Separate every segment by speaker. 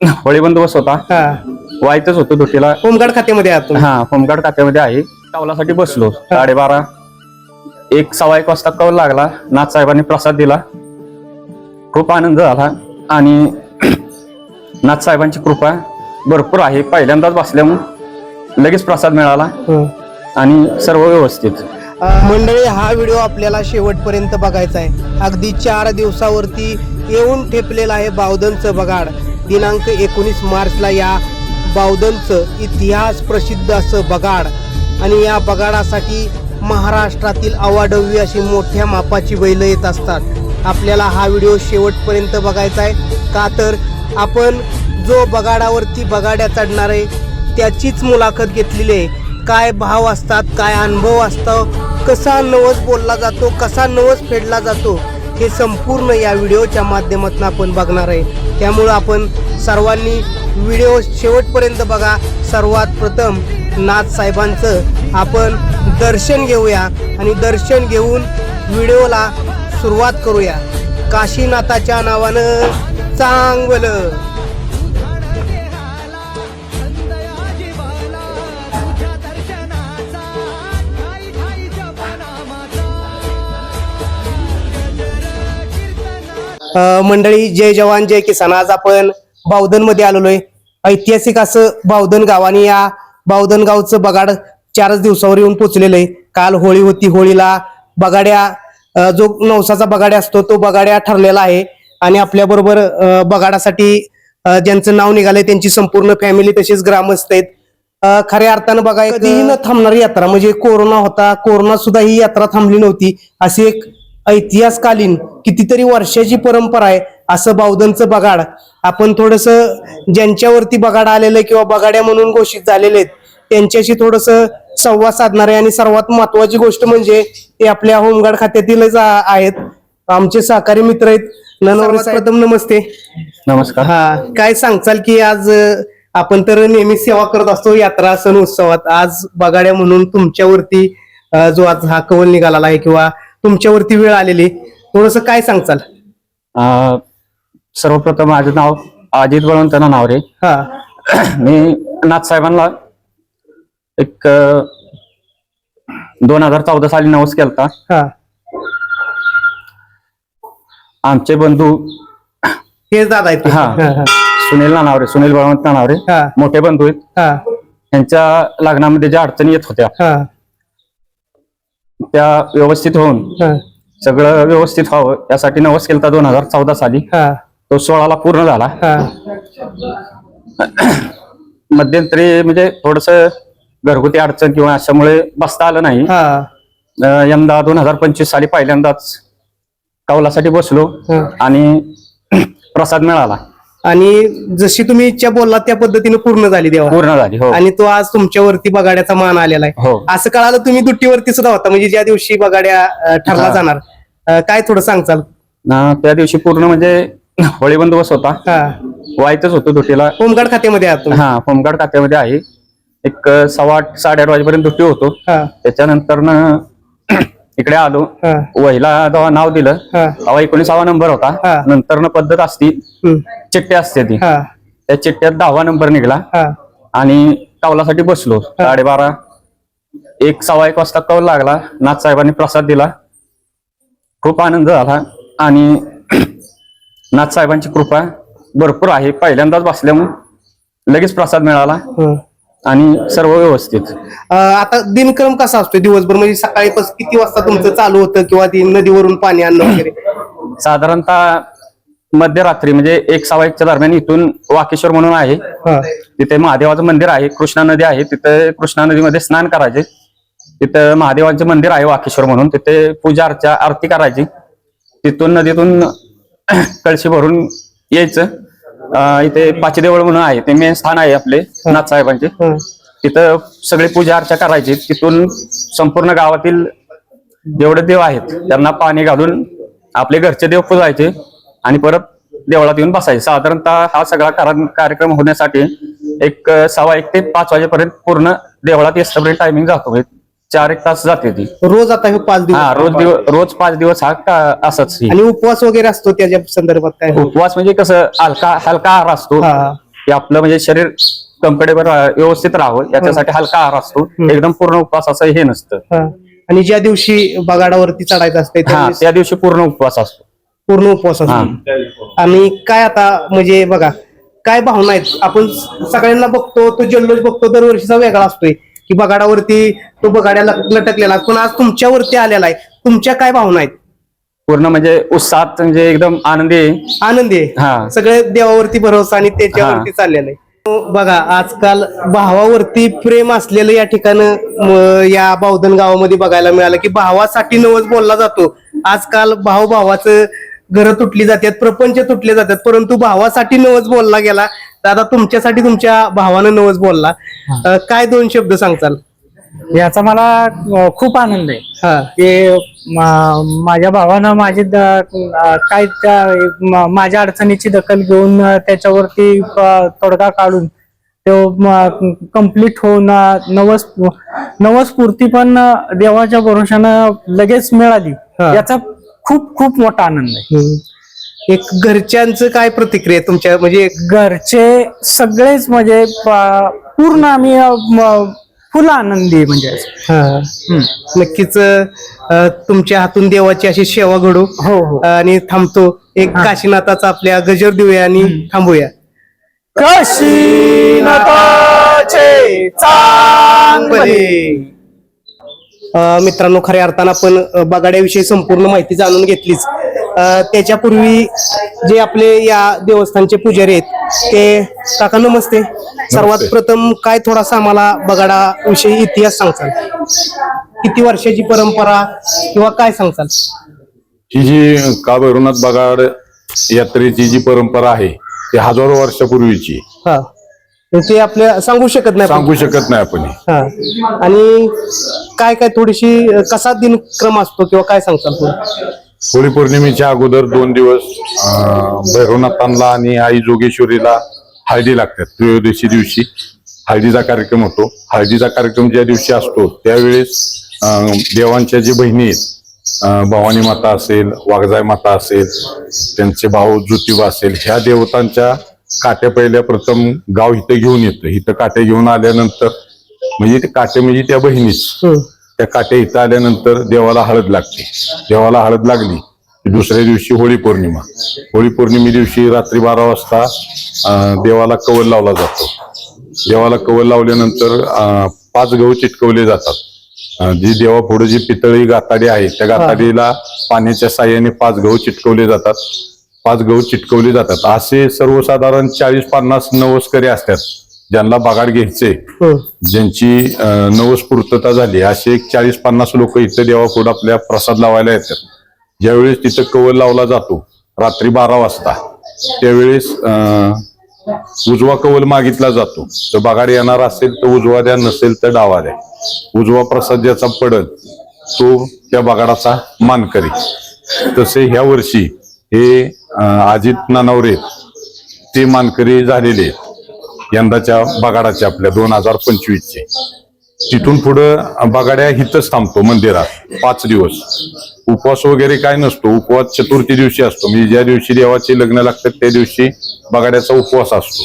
Speaker 1: होळी बंदोबस्त होता.
Speaker 2: हा.
Speaker 1: वाईतच होतो दुटीला
Speaker 2: होमगार्ड खात्यामध्ये आहात तुम्ही?
Speaker 1: हा होमगार्ड खात्यामध्ये आहे. कावलासाठी बसलो. साडेबारा एक सव्वा एक वाजता कौल लागला. नाथ साहेबांनी प्रसाद दिला. खूप आनंद झाला. आणि नाथ साहेबांची कृपा भरपूर आहे. पहिल्यांदाच बसल्यामुळे लगेच प्रसाद मिळाला.
Speaker 2: हं.
Speaker 1: आणि सर्व व्यवस्थित.
Speaker 2: मंडळी हा व्हिडिओ आपल्याला शेवटपर्यंत बघायचा आहे. अगदी चार दिवसावरती येऊन ठेपलेला आहे बावधनचं बगाड दिनांक एकोणीस मार्चला या बावधनचं इतिहास प्रसिद्ध असं बगाड. आणि या बगाडासाठी महाराष्ट्रातील अवाढव्य अशी मोठ्या मापाची बैलं येत असतात. आपल्याला हा व्हिडिओ शेवटपर्यंत बघायचा आहे. का तर आपण जो बगाडावरती बगाड्या चढणार आहे त्याचीच मुलाखत घेतलेली आहे. काय भाव असतात काय अनुभव असतो कसा नवस बोलला जातो कसा नवस फेडला जातो हे संपूर्ण या व्हिडिओच्या माध्यमातून आपण बघणार आहे. त्यामुळं आपण सर्वांनी व्हिडिओ शेवटपर्यंत बघा. सर्वात प्रथम नाथ साहेबांचं आपण दर्शन घेऊया आणि दर्शन घेऊन व्हिडिओला सुरुवात करूया. काशीनाथाच्या नावानं चांगलं. मंडळी जय जवान जय किसान. आज आपण बावधनमध्ये आलेलो आहे. ऐतिहासिक असं बावधन गाव आणि या बावधन गावचं बगाड चारच दिवसावर येऊन पोचलेलं आहे. काल होळी होती. होळीला बगाड्या जो नवसाचा बगाड्या असतो तो बगाड्या ठरलेला आहे. आणि आपल्या बरोबर बगाडासाठी ज्यांचं नाव निघालंय त्यांची संपूर्ण फॅमिली तसेच ग्रामस्थ आहेत. खऱ्या अर्थानं बघाय कधीही न थांबणारी यात्रा. म्हणजे कोरोना होता कोरोना सुद्धा ही यात्रा थांबली नव्हती. अशी एक ऐतिहासकालीन कितीतरी वर्षाची परंपरा आहे असं बावधनचं बगाड. आपण थोडस ज्यांच्यावरती बगाड आलेलं आहे किंवा बगाड्या म्हणून घोषित झालेले आहेत त्यांच्याशी थोडस संवाद साधणार आहे आणि सर्वात महत्वाची गोष्ट म्हणजे ते आपल्या होमगार्ड खात्यातीलच आहेत. आमचे सहकारी मित्र आहेत. प्रथम नमस्ते.
Speaker 1: नमस्कार.
Speaker 2: हा काय सांगचाल की आज आपण तर नेहमी सेवा करत असतो यात्रा सण उत्सवात. आज बगाड्या म्हणून तुमच्यावरती जो आज हा कवल निघाला आहे किंवा तुमच्यावरती वेळ आलेली थोडस काय सांगचाल
Speaker 1: अं, सर्वप्रथम माझं नाव अजित बळवंत नाव रे.
Speaker 2: हा.
Speaker 1: मी नाथ साहेबांना एक दोन हजार चौदा साली नवस केलता.
Speaker 2: हा.
Speaker 1: आमचे बंधू
Speaker 2: हे दादा आहेत ते.
Speaker 1: हा.
Speaker 2: हा, हा.
Speaker 1: सुनील नानावरे सुनील बळवंत नानावरे
Speaker 2: हा.
Speaker 1: मोठे बंधू आहेत.
Speaker 2: हा.
Speaker 1: त्यांच्या लग्नामध्ये ज्या अडचणी येत होत्या
Speaker 2: हा.
Speaker 1: त्या व्यवस्थित होऊन सगळं व्यवस्थित व्हावं यासाठी नवस केलता दोन हजार चौदा साली. तो सोळाला पूर्ण झाला. मध्यंतरी म्हणजे थोडस घरगुती अडचण किंवा अशामुळे बसता आलं नाही. यंदा दोन हजार पंचवीस साली पहिल्यांदाच कौलासाठी बसलो. आणि प्रसाद मिळाला.
Speaker 2: आणि जशी तुम्ही इच्छा बोललात त्या पद्धतीने पूर्ण झाली देवा.
Speaker 1: पूर्ण झाली हो.
Speaker 2: आणि तो आज तुमच्यावरती बगाड्याचा मान आलेला आहे.
Speaker 1: हो.
Speaker 2: असं कळालं तुम्ही दुट्टीवरती सुद्धा होता म्हणजे ज्या दिवशी बगाड्या अ, ठरला
Speaker 1: हा.
Speaker 2: जाणार अ, काय थोडं सांगचाल
Speaker 1: त्या दिवशी पूर्ण म्हणजे होळी बंदोबस्त होता.
Speaker 2: हा.
Speaker 1: वाईतच होतो दुटीला
Speaker 2: होमगार्ड खात्यामध्ये आहात तुम्ही?
Speaker 1: हा होमगार्ड खात्यामध्ये आहे. एक अं, सव्वा आठ साडेआठ वाजेपर्यंत दुटी होतो.
Speaker 2: हा.
Speaker 1: त्याच्यानंतर इकडे आलो.
Speaker 2: हा.
Speaker 1: वहिला जेव्हा नाव दिलं
Speaker 2: हा.
Speaker 1: तेव्हा एकोणीसावा नंबर होता. नंतर पद्धत असती. चिठ्ठी असते ती.
Speaker 2: हा.
Speaker 1: त्या चिठ्ठ्यात दहावा नंबर निघाला.
Speaker 2: हा.
Speaker 1: आणि कौलासाठी बसलो. साडेबारा एक सव्वा एक वाजता कौल लागला. नाथ साहेबांनी प्रसाद दिला. खूप आनंद झाला. आणि नाथ साहेबांची कृपा भरपूर आहे. पहिल्यांदाच बसल्यामुळे लगेच प्रसाद मिळाला.
Speaker 2: हं.
Speaker 1: आणि सर्व व्यवस्थित.
Speaker 2: अ, आता दिनक्रम कसा असतो दिवसभर? म्हणजे सकाळी पास- किती वाजता तुमचं चालू होतं? किंवा ती नदीवरून पाणी आणणं वगैरे?
Speaker 1: साधारणतः मध्यरात्री म्हणजे एक सव्वा एकच्या दरम्यान इथून वाकेश्वर म्हणून आहे.
Speaker 2: हा.
Speaker 1: तिथे महादेवाचं मंदिर आहे कृष्णा नदी आहे. तिथे कृष्णा नदीमध्ये स्नान करायचे. तिथं महादेवांचे मंदिर आहे वाकेश्वर म्हणून. तिथे पूजा अर्चा आरती करायची. तिथून नदीतून कळशी भरून यायचं. अं, इथे पाचीदेवळ म्हणून आहे. ते मेन स्थान आहे आपले नाथ साहेबांचे.
Speaker 2: हं.
Speaker 1: तिथं सगळी पूजा अर्चा करायची. तिथून संपूर्ण गावातील जेवढे देव आहेत त्यांना पाणी घालून आपले घरचे देव पुजायचे. आणि परत देवळात येऊन बसायचे. साधारणतः हा सगळा कारण- कार्यक्रम होण्यासाठी एक सव्वा एक ते पाच वाजेपर्यंत पूर्ण देवळात येण्यापर्यंत टायमिंग जातो. चार एक तास जाते ती.
Speaker 2: रोज आता हे पाच
Speaker 1: हा रोज
Speaker 2: दिवस
Speaker 1: दिवस रोज पाच दिवस हा का- असाच.
Speaker 2: आणि उपवास वगैरे असतो त्याच्या संदर्भात काय
Speaker 1: उपवास म्हणजे कसं हलका हलका आहार असतो. की आपलं म्हणजे शरीर कम्फर्टेबल व्यवस्थित राहावं. याच्यासाठी हलका आहार असतो. एकदम पूर्ण उपवास असं हे नसतं.
Speaker 2: आणि ज्या दिवशी बगाडावरती चढायचं असते
Speaker 1: त्या दिवशी पूर्ण उपवास असतो.
Speaker 2: पूर्ण उपवास असतो. आणि काय आता म्हणजे बघा काय भावना आहेत? आपण सगळ्यांना बघतो तो जल्लोष बघतो दरवर्षीचा वेगळा असतोय. की बगाडावरती तो बगाड्याला लटकलेला पण आज तुमच्यावरती आलेला आहे. तुमच्या काय भावना आहेत?
Speaker 1: पूर्ण म्हणजे उत्साहात म्हणजे एकदम आनंदी आहे.
Speaker 2: आनंदी
Speaker 1: हा.
Speaker 2: आहे सगळे देवावरती भरोसा आणि त्याच्यावरती चाललेलं आहे. बघा आजकाल भावावरती प्रेम असलेलं या ठिकाणं म, या बावधन गावामध्ये बघायला मिळालं की भावासाठी नवस बोलला जातो. आजकाल भाऊ भावाचं घरं तुटली जातात प्रपंच तुटले जातात परंतु भावासाठी नवस बोलला गेला तर आता तुमच्यासाठी तुमच्या भावानं नवस बोलला. अं, काय दोन शब्द सांगचाल
Speaker 3: याचा मला अ, खूप आनंद आहे.
Speaker 2: हा.
Speaker 3: की मा- माझ्या भावानं माझी द- अ, काय त्या- म- माझ्या अडचणीची दखल घेऊन अ, त्याच्यावरती अ, तोडगा काढून तो कंप्लीट होऊन अ, नवस नवसपूर्ती पण अ, देवाच्या भरोशानं लगेच मिळाली.
Speaker 2: हा.
Speaker 3: याचा खूप खूप मोठा आनंद आहे.
Speaker 2: हम्म. एक घरच्यांचं काय प्रतिक्रिया आहे तुमच्या म्हणजे
Speaker 3: घरचे सगळेच म्हणजे प- पूर्ण आम्ही अ, म- फुल आनंदी आहे म्हणजे.
Speaker 2: हा.
Speaker 3: हम्म.
Speaker 2: नक्कीच अ, तुमच्या हातून देवाची अशी सेवा घडू.
Speaker 3: हो हो.
Speaker 2: आणि थांबतो. एक
Speaker 3: हा.
Speaker 2: काशीनाथाचा आपल्या गजर देऊया आणि थांबूया.
Speaker 3: काशीनाथाचे
Speaker 2: चांगले मित्रांनो खऱ्या अर्थानं आपण बगाड्याविषयी संपूर्ण माहिती जाणून घेतलीच. त्याच्यापूर्वी जे आपले या देवस्थानचे पुजारी आहेत ते काका नमस्ते. सर्वात प्रथम काय थोडासा आम्हाला बगाडा विषयी इतिहास सांगचाल किती वर्षाची परंपरा किंवा काय सांगचाल
Speaker 4: ही जी का भैरवनाथ बगाड यात्रेची जी परंपरा आहे ती हजारो वर्षापूर्वीची.
Speaker 2: हा. ते आपल्या सांगू शकत नाही.
Speaker 4: सांगू शकत नाही आपण
Speaker 2: हा आणि काय काय थोडीशी कसा दिनक्रम असतो किंवा काय सांगताल थोडं?
Speaker 4: होळी पौर्णिमेच्या अगोदर दोन दिवस भैरवनाथांना आणि आई जोगेश्वरीला हळदी लागतात त्रयोदशी दिवशी हळदीचा कार्यक्रम होतो हळदीचा कार्यक्रम ज्या दिवशी असतो त्यावेळेस देवांच्या जे बहिणी आहेत भवानी माता असेल वाघजाय माता असेल त्यांचे भाऊ ज्योतिबा असेल ह्या देवतांच्या काट्या पहिल्या प्रथम गाव इथं घेऊन येतं. इथं काट्या घेऊन आल्यानंतर म्हणजे ते काटे म्हणजे त्या बहिणीच.
Speaker 2: हम्म.
Speaker 4: त्या काट्या इथं आल्यानंतर देवाला हळद लागते. देवाला हळद लागली दुसऱ्या दिवशी होळी पौर्णिमा. होळी पौर्णिमे दिवशी रात्री बारा वाजता देवाला कवल लावला जातो. देवाला कवल लावल्यानंतर पाच गहू चिटकवले जातात. जी देवापुढे जी पितळी गाताडी आहे त्या गाताडीला पाण्याच्या साह्याने पाच गहू चिटकवले जातात. पाच गहू चिटकवले जातात. असे सर्वसाधारण चाळीस पन्नास नवसकरी असतात. ज्यांना बागाड घ्यायचे.
Speaker 2: हम्म.
Speaker 4: ज्यांची नवस पूर्तता झाली. असे एक चाळीस पन्नास लोक इथं देवापुढे आपल्या प्रसाद लावायला येतात. ज्यावेळेस तिथं कवल लावला जातो रात्री बारा वाजता त्यावेळेस अं, उजवा कवल मागितला जातो. तर बगाड येणार असेल तर उजवा द्या नसेल तर डावा द्या. उजवा प्रसाद ज्याचा पडत तो त्या बगाडाचा मानकरी तसे ह्या वर्षी हे अजित नानवरे ते मानकरी झालेले यंदाच्या बगाडाचे आपल्या दोन हजार पंचवीसचे. तिथून पुढं बगाड्या हिथंच थांबतो मंदिरात पाच दिवस. उपवास वगैरे काय नसतो. उपवास चतुर्थी दिवशी असतो. म्हणजे ज्या दिवशी देवाचे लग्न लागतात त्या दिवशी बगाड्याचा उपवास असतो.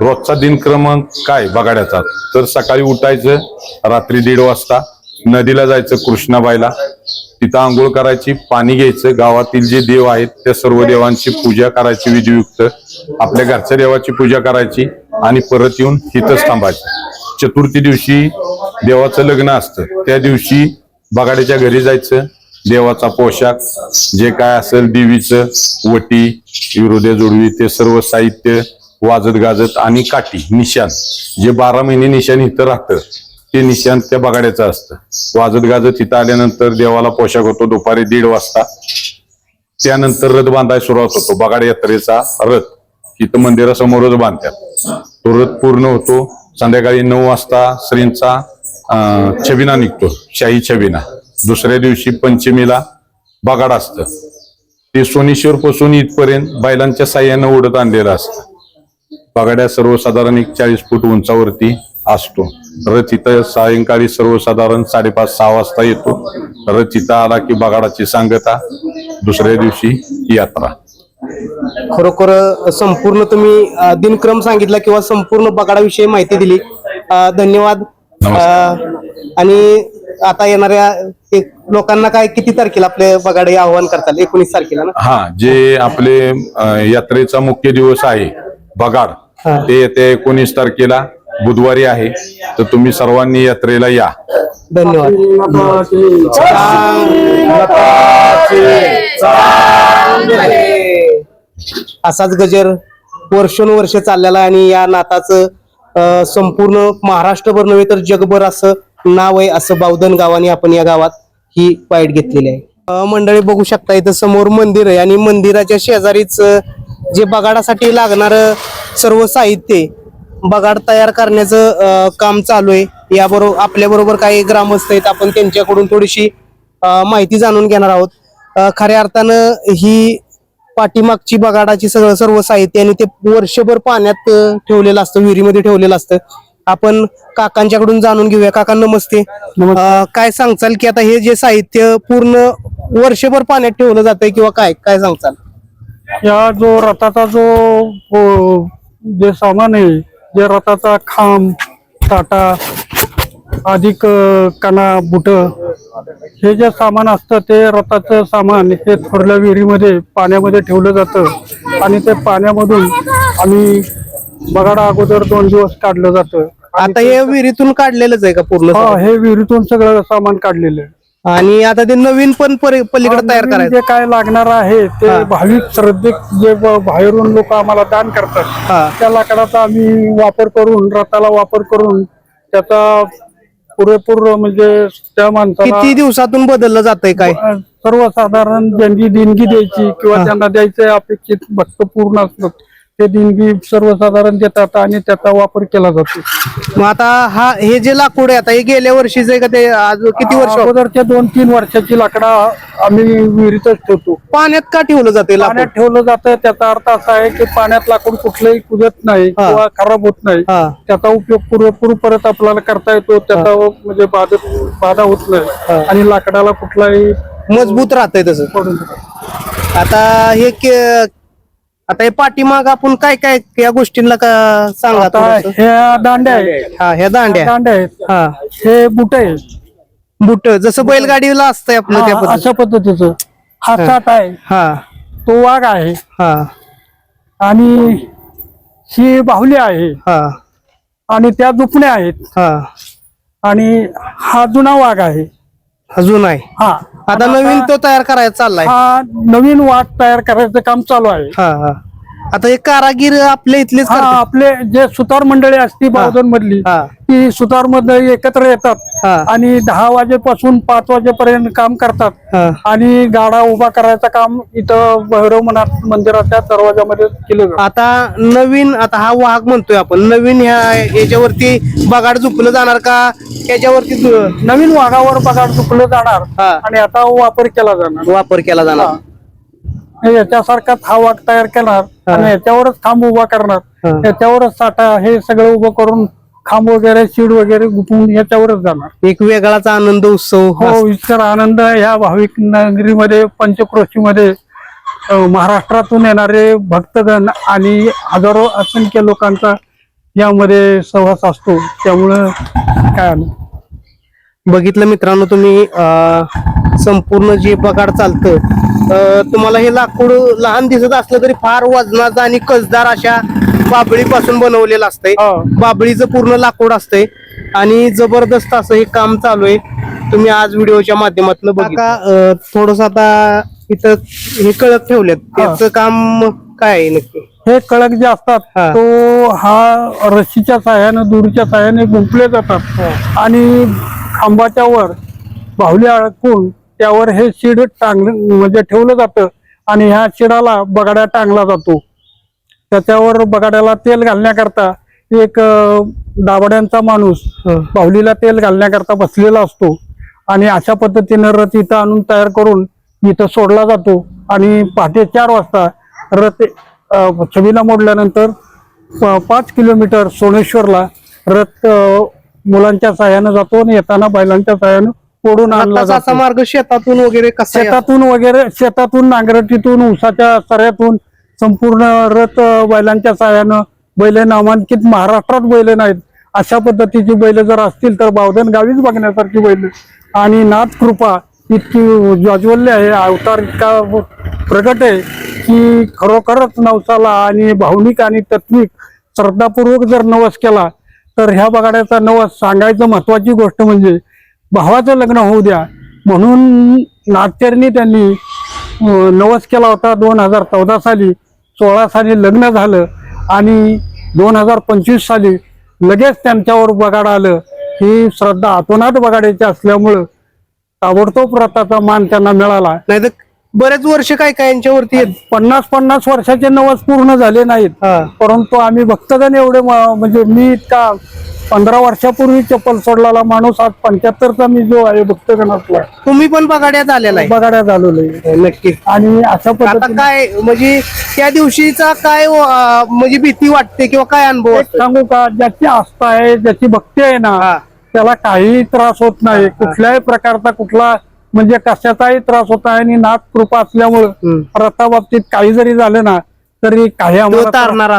Speaker 4: रोजचा दिनक्रमांक काय बगाड्याचा? तर सकाळी उठायचं रात्री दीड वाजता नदीला जायचं कृष्णाबाईला. तिथं आंघोळ करायची पाणी घ्यायचं. गावातील जे देव आहेत त्या सर्व देवांची पूजा करायची विधियुक्त. आपल्या घरच्या देवाची पूजा करायची आणि परत येऊन तिथंच थांबायचं. चतुर्थी दिवशी देवाचं लग्न असतं. त्या दिवशी बगाड्याच्या घरी जायचं. देवाचा पोशाख जे काय असेल देवीचं वटी विरोध्या जोडवी ते सर्व साहित्य वाजत गाजत आणि काठी निशान जे बारा महिने निशान इथं राहतं ते निशांत त्या बगाड्याचं असतं. वाजत गाजत तिथं आल्यानंतर देवाला पोशाख होतो दुपारी दीड वाजता. त्यानंतर रथ बांधायला सुरुवात होतो बगाड यात्रेचा रथ. इथं मंदिरासमोरच बांधतात. तो रथ पूर्ण होतो संध्याकाळी नऊ वाजता श्रींचा छबिना निघतो शाही छबिना. दुसऱ्या दिवशी पंचमीला बगाड असतं. ते सोनेश्वर पासून इथपर्यंत बैलांच्या साह्यानं ओढत आणलेलं असतं. बगाड्या सर्वसाधारण एक चाळीस फूट उंचावरती असतो. इथं सायंकाळी सर्वसाधारण साडेपाच सहा वाजता येतो. इथं आला की बगाडाची सांगता दुसऱ्या दिवशी यात्रा.
Speaker 2: खरोखर संपूर्ण तुम्ही दिनक्रम सांगितला किंवा संपूर्ण बगाडाविषयी माहिती दिली. धन्यवाद. आणि आता येणाऱ्या लोकांना काय किती तारखेला आपले बगाडे आव्हान करताल? एकोणीस तारखेला ना?
Speaker 4: हा जे आपले यात्रेचा मुख्य दिवस आहे बगाड. ते येते एकोणीस तारखेला. बुधवारी आहे तर तुम्ही सर्वांनी यात्रेला या.
Speaker 2: धन्यवाद. असाच गजर वर्षानुवर्ष चाललेला आहे आणि या नाताचं अं, संपूर्ण महाराष्ट्रभर नव्हे तर जगभर असं नाव आहे असं बावधन गावाने आपण या गावात ही वाईट घेतलेली आहे. अं, मंडळी बघू शकता इथं समोर मंदिर आहे आणि मंदिराच्या शेजारीच अं, जे बगाडासाठी लागणार सर्व साहित्य आहे, बगाड तयार करण्याचं काम चालू आहे. याबरोबर आपल्याबरोबर काही ग्रामस्थ आहेत. आपण त्यांच्याकडून थोडीशी माहिती जाणून घेणार आहोत. खऱ्या अर्थानं ही पाठीमागची बगाडाची सगळं सर्व साहित्य आणि ते वर्षभर पाण्यात ठेवलेलं असतं विहिरीमध्ये ठेवलेलं असतं. आपण काकांच्याकडून जाणून घेऊया. काका नमस्ते. काय सांगचाल की आता हे जे साहित्य पूर्ण वर्षभर पाण्यात ठेवलं जातंय किंवा काय? काय सांगचाल
Speaker 3: या जो रथाचा जो अ, जे सामान आहे जे रथाचा खांब टाटा अधिक कणा बुट हे जे सामान असतं ते रथाचं सामान हे थोरल्या विहिरीमध्ये पाण्यामध्ये ठेवलं जातं. आणि ते पाण्यामधून आम्ही बगाडा अगोदर दोन दिवस काढलं जातं.
Speaker 2: आता हे विहिरीतून काढलेलंच आहे का पूर्ण
Speaker 3: हा? हे विहिरीतून सगळं सामान काढलेलं आहे.
Speaker 2: आणि आता ते नवीन पण पलीकडे तयार
Speaker 3: नवीन
Speaker 2: करायचं
Speaker 3: जे काय लागणार आहे ते
Speaker 2: हा.
Speaker 3: भाविक श्रद्धेक जे ब- बाहेरून लोक आम्हाला दान करतात
Speaker 2: हा
Speaker 3: त्या लाकडाचा आम्ही वापर करून रथाला वापर करून त्याचा पुरेपूर म्हणजे त्या माणसाला
Speaker 2: किती दिवसातून बदललं जातंय काय
Speaker 3: अ, सर्वसाधारण ज्यांची देणगी द्यायची किंवा. त्यांना द्यायचं अपेक्षित भक्त पूर्ण असतं ते देणगी सर्वसाधारण देतात आणि त्याचा वापर केला जातो.
Speaker 2: मग आता हा हे जे लाकूड आहे आता हे गेल्या वर्षीच आहे का ते आज किती वर्ष?
Speaker 3: अगोदरच्या दोन तीन वर्षाची लाकडा आम्ही विहिरीतच ठेवतो.
Speaker 2: पाण्यात का ठेवलं जाते
Speaker 3: पाण्यात
Speaker 2: लाकूड
Speaker 3: ठेवलं जातं त्याचा अर्थ असा आहे की पाण्यात लाकूड कुठलंही कुजत नाही
Speaker 2: हा.
Speaker 3: किंवा खराब होत नाही.
Speaker 2: हा.
Speaker 3: त्याचा उपयोग पुरेपूर परत आपल्याला करता येतो त्याचा म्हणजे बाधा बाधा होत
Speaker 2: हा.
Speaker 3: नाही आणि लाकडाला कुठलाही
Speaker 2: मजबूत राहतंय तसं.
Speaker 3: पडून
Speaker 2: आता हे के- आता हे पाठीमाग आपण काय काय या गोष्टींना का सांगा
Speaker 3: आता
Speaker 2: थोडंसं.
Speaker 3: ह्या दांड्या आहेत.
Speaker 2: हा ह्या दांड्या
Speaker 3: दांड्या आहेत.
Speaker 2: हा.
Speaker 3: हे बुट आहे
Speaker 2: बुट जसं बैलगाडीला असतंय आपलं त्या
Speaker 3: हा,
Speaker 2: पद्धतीचं.
Speaker 3: अशा पद्धतीचं. हा साठ आहे.
Speaker 2: हा.
Speaker 3: तो वाघ आहे.
Speaker 2: हा.
Speaker 3: आणि ही बाहुली आहे.
Speaker 2: हा.
Speaker 3: आणि त्या दुपण्या आहेत.
Speaker 2: हा.
Speaker 3: आणि हा जुना वाघ आहे.
Speaker 2: अजून आहे.
Speaker 3: हा.
Speaker 2: आता नवीन तो तयार करायचा चाललाय.
Speaker 3: हा नवीन वाघ तयार करायचं काम चालू आहे.
Speaker 2: हा हा. आता हे कारागीर आपल्या इथलेच
Speaker 3: हा
Speaker 2: करतात.
Speaker 3: आपले जे सुतार मंडळी असती बावधन मधली
Speaker 2: हा.
Speaker 3: ती सुतार मंडळी एकत्र येतात
Speaker 2: हा.
Speaker 3: आणि दहा वाजेपासून पाच वाजेपर्यंत काम करतात.
Speaker 2: हा.
Speaker 3: आणि गाडा उभा करायचं काम इथं भैरवनाथ मंदिराच्या दरवाजामध्ये केलं जातं.
Speaker 2: आता नवीन आता हा वाघ म्हणतोय आपण नवीन ह्या याच्यावरती बगाड झुकलं जाणार का? त्याच्यावरती दु-
Speaker 3: नवीन वाघावर बघा चुकलं जाणार
Speaker 2: हा.
Speaker 3: आणि आता वापर केला जाणार.
Speaker 2: वापर केला जाणार.
Speaker 3: याच्यासारखाच हा वाघ तयार करणार. आणि याच्यावरच खांब उभा करणार. याच्यावरच साठा हे सगळं उभं करून खांब वगैरे शीड वगैरे गुंफून याच्यावरच जाणार
Speaker 2: एक वेगळाच आनंद उत्सव
Speaker 3: हो इतका आनंद ह्या भाविक नगरीमध्ये पंचक्रोशीमध्ये महाराष्ट्रातून येणारे भक्तगण आणि हजारो असंख्य लोकांचा यामध्ये सहवास असतो त्यामुळं काय.
Speaker 2: बघितलं मित्रांनो तुम्ही संपूर्ण जे बगाड चालतं अं, तुम्हाला हे लाकूड लहान दिसत असलं तरी फार वजनाचं आणि कसदार अशा बाबळीपासून बनवलेलं असतंय.
Speaker 3: हा.
Speaker 2: बाबळीचं पूर्ण लाकूड असतंय. आणि जबरदस्त असं हे काम चालू आहे. तुम्ही आज व्हिडिओच्या माध्यमातून बघा थोडस आता इथं हे कळत ठेवलेत. त्याचं काम काय आहे नक्की?
Speaker 3: हे कळक जे असतात. तो हा रस्सीच्या सहाय्याने दोरीच्या सहाय्याने गुंफले जातात. आणि खांबाच्या वर बाहुली अडकून त्यावर हे शिड टांगलं म्हणजे ठेवलं जातं आणि ह्या शिडाला बगाड्या टांगला जातो त्याच्यावर बगाड्याला तेल घालण्याकरता एक दाबड्यांचा माणूस. बाहुलीला तेल घालण्याकरता बसलेला असतो आणि अशा पद्धतीनं रथ इथं आणून तयार करून इथं सोडला जातो आणि पहाटे चार वाजता रथ छबीला मोडल्यानंतर पाच किलोमीटर सोनेश्वरला रथ मुलांच्या सहाय्यानं जातो आणि येताना बैलांच्या सहाय्यानं ओढून आणला
Speaker 2: असा मार्ग शेतातून वगैरे कसा?
Speaker 3: शेतातून वगैरे शेतातून नांगरटीतून उसाच्या सऱ्यातून संपूर्ण रथ अं, बैलांच्या साह्यानं बैल नामांकित महाराष्ट्रात बैल नाहीत. अशा पद्धतीची बैल जर असतील तर बावधन गावीच बघण्यासारखी बैल. आणि नाथ कृपा इतकी ज्वाज्वल्य आहे अवतार इतका प्रगट आहे की खरोखरच नवसाला आणि भावनिक आणि तत्विक श्रद्धापूर्वक जर नवस केला तर ह्या बगाड्याचा नवस सांगायचं महत्वाची गोष्ट म्हणजे भावाचं लग्न होऊ द्या. म्हणून नागचरणी त्यांनी नवस केला होता दोन हजार चौदा साली. सोळा साली लग्न झालं आणि दोन हजार पंचवीस साली लगेच त्यांच्यावर बगाड आलं. ही श्रद्धा आतोनात बगाडायची असल्यामुळं ताबडतोब रथाचा मान त्यांना मिळाला.
Speaker 2: नाही तर बरेच वर्ष काय काय यांच्यावरती आहेत.
Speaker 3: पन्नास पन्नास वर्षाचे नवस पूर्ण झाले नाहीत
Speaker 2: हा.
Speaker 3: परंतु आम्ही भक्तगण एवढे म- म्हणजे मी इतका पंधरा वर्षापूर्वी चप्पल सोडलेला माणूस आज पंच्याहत्तरचा मी जो आहे भक्तगणातला
Speaker 2: तुम्ही पण बगाड्यात आलेला आहे
Speaker 3: बगाड्यात आलेलो आहे
Speaker 2: नक्की
Speaker 3: आणि अशा
Speaker 2: आता
Speaker 3: पद्धतीने
Speaker 2: काय म्हणजे त्या दिवशीचा काय अं, म्हणजे भीती वाटते किंवा काय अनुभव
Speaker 3: एक
Speaker 2: असतो?
Speaker 3: सांगू का ज्याची आस्था आहे ज्याची भक्ती आहे ना
Speaker 2: हा.
Speaker 3: त्याला काही त्रास होत नाही कुठल्याही प्रकारचा कुठला म्हणजे कशाचाही त्रास होत नाही आणि नाथ कृपा असल्यामुळं. रथाबाबतीत काही जरी झालं ना तरी काही आम्हाला.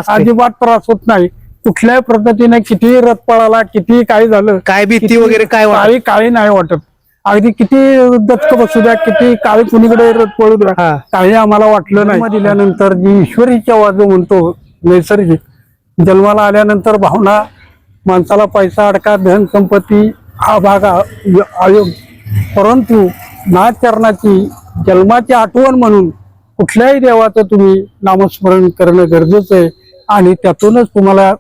Speaker 3: अजिबात त्रास होत नाही कुठल्याही पद्धतीने कितीही रथ पळाला कितीही काही झालं
Speaker 2: काय भीती वगैरे काय?
Speaker 3: काही काही नाही वाटत अगदी किती दचक बसू द्या किती काळी कुणीकडे रथ पळू द्या. काही आम्हाला वाटलं नाही दिल्यानंतर जी ईश्वरीची आवाज म्हणतो नैसर्गिक जन्माला आल्यानंतर भावना माणसाला पैसा अडका धन संपत्ती हा भाग आयोग परंतु नाचरणाची जन्माची आठवण म्हणून कुठल्याही देवाचं तुम्ही नामस्मरण करणं गरजेचं आहे आणि त्यातूनच तुम्हाला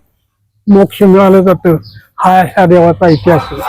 Speaker 3: मोक्ष मिळालं जातं. हा ह्या देवाचा इतिहास आहे.